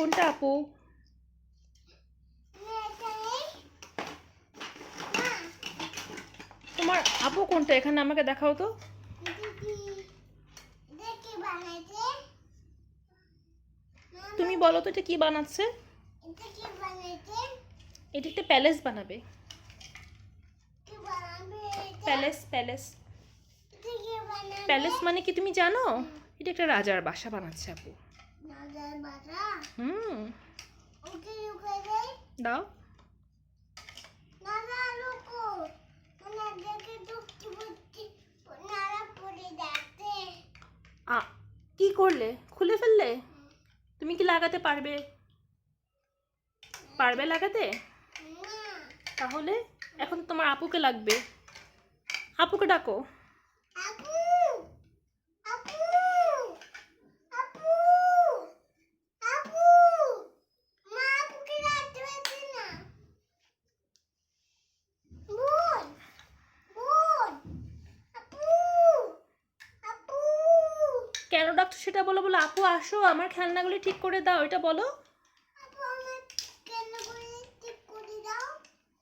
কোনটা আপু? তোমার আপু কোনটা? এখানে আমাকে দেখাও তো। তুমি বলো তো এটা কি বানাচ্ছে? এটা একটা প্যালেস বানাবে। Palace palace. প্যালেস মানে কি তুমি জানো? এটা একটা রাজার বাসা বানাচ্ছে আপু। হুম। দাও। কি করলে? খুলে ফেললে? তুমি কি লাগাতে পারবে? পারবে লাগাতে? তাহলে এখন তোমার আপুকে লাগবে। আপুকে ডাকো আপু আপু মা আপুকে রাখতে পারছি না বোন বোন আপু আপু কেন ডাকছো সেটা বলো বলো। আপু আসো আমার খেলনাগুলি ঠিক করে দাও এটা বলো।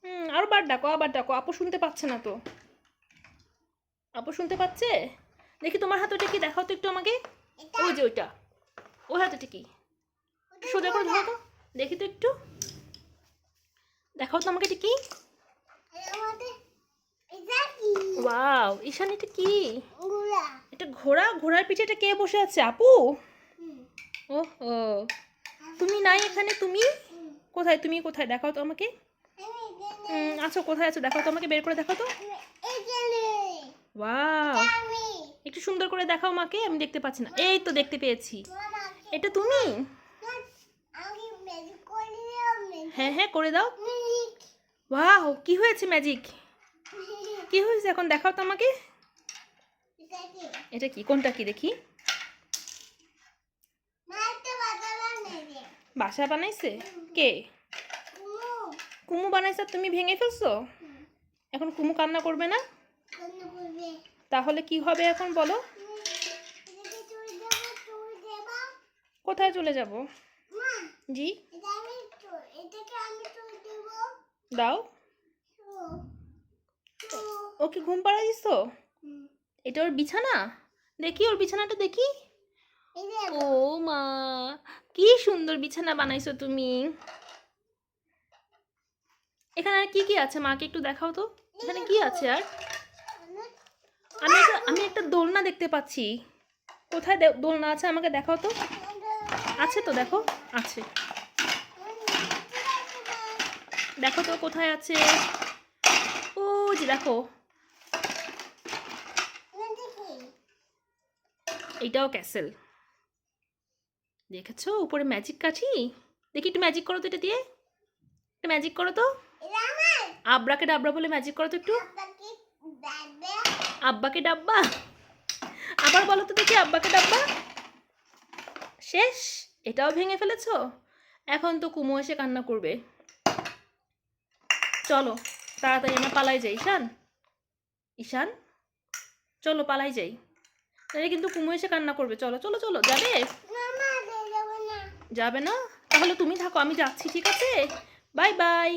হুম আরও বার ডাকো আবার ডাকো। আপু শুনতে পাচ্ছে না তো। আপু শুনতে পাচ্ছে? দেখি তোমার হাতে ওটা কি? দেখাও তো একটু আমাকে। ওই যে ওইটা। ওই হাতে কি? সোজা করে ধরো তো। দেখি তো একটু। দেখাও তো আমাকে এটা কি? ওয়াও ঈশান এটা কি? এটা ঘোড়া? ঘোড়ার পিঠে এটা কে বসে আছে? আপু? ও ও তুমি নাই এখানে? তুমি? কোথায়? তুমি কোথায়? দেখাও তো আমাকে। উম, আচ্ছা কোথায় আছো? দেখাও তো আমাকে বের করে দেখাও তো। ওয়াও। একটু সুন্দর করে দেখাও মাকে আমি দেখতে পাচ্ছি না। এই তো দেখতে পেয়েছি। এটা তুমি? হ্যাঁ হ্যাঁ করে দাও। ওয়াও কি হয়েছে ম্যাজিক? কি হয়েছে এখন? দেখাও তো আমাকে। এটা কি? কোনটা কি দেখি? বাসা বানাইছে? কে? কুমু। বানাইছে তুমি ভেঙে ফেলছো? এখন কুমু কান্না করবে না? তাহলে কি হবে এখন বলো? কোথায় চলে যাব? জি। দাও। তো তো। ও কি ঘুম পাড়া দিস এটা ওর বিছানা? দেখি ওর বিছানাটা দেখি। ও মা কি সুন্দর বিছানা বানাইছো তুমি। এখানে আর কি কি আছে? মাকে একটু দেখাও তো। এখানে কি আছে আর? আমি একটা আমি একটা দোলনা দেখতে পাচ্ছি। কোথায় দোলনা আছে আমাকে দেখাও তো। আছে তো দেখো আছে। দেখো তো কোথায় আছে। ও যে দেখো। এইটাও ক্যাসেল। দেখেছ? উপরে ম্যাজিক কাঠি? দেখি একটু ম্যাজিক করো তো এটা দিয়ে। একটু ম্যাজিক করো তো। আব্রাকে ডাব্রা বলে ম্যাজিক করো তো একটু। আব্বাকে ডাব্বা আবার বলো তো দেখি আব্বাকে ডাব্বা শেষ? এটাও ভেঙে ফেলেছো? এখন তো কুমো এসে কান্না করবে। চলো তাড়াতাড়ি আমরা পালাই যাই। ঈশান? ঈশান? চলো পালাই যাই। তাহলে কিন্তু কুমু এসে কান্না করবে। চলো চলো চলো যাবে? যাবে না। তাহলে তুমি থাকো আমি যাচ্ছি ঠিক আছে? Bye bye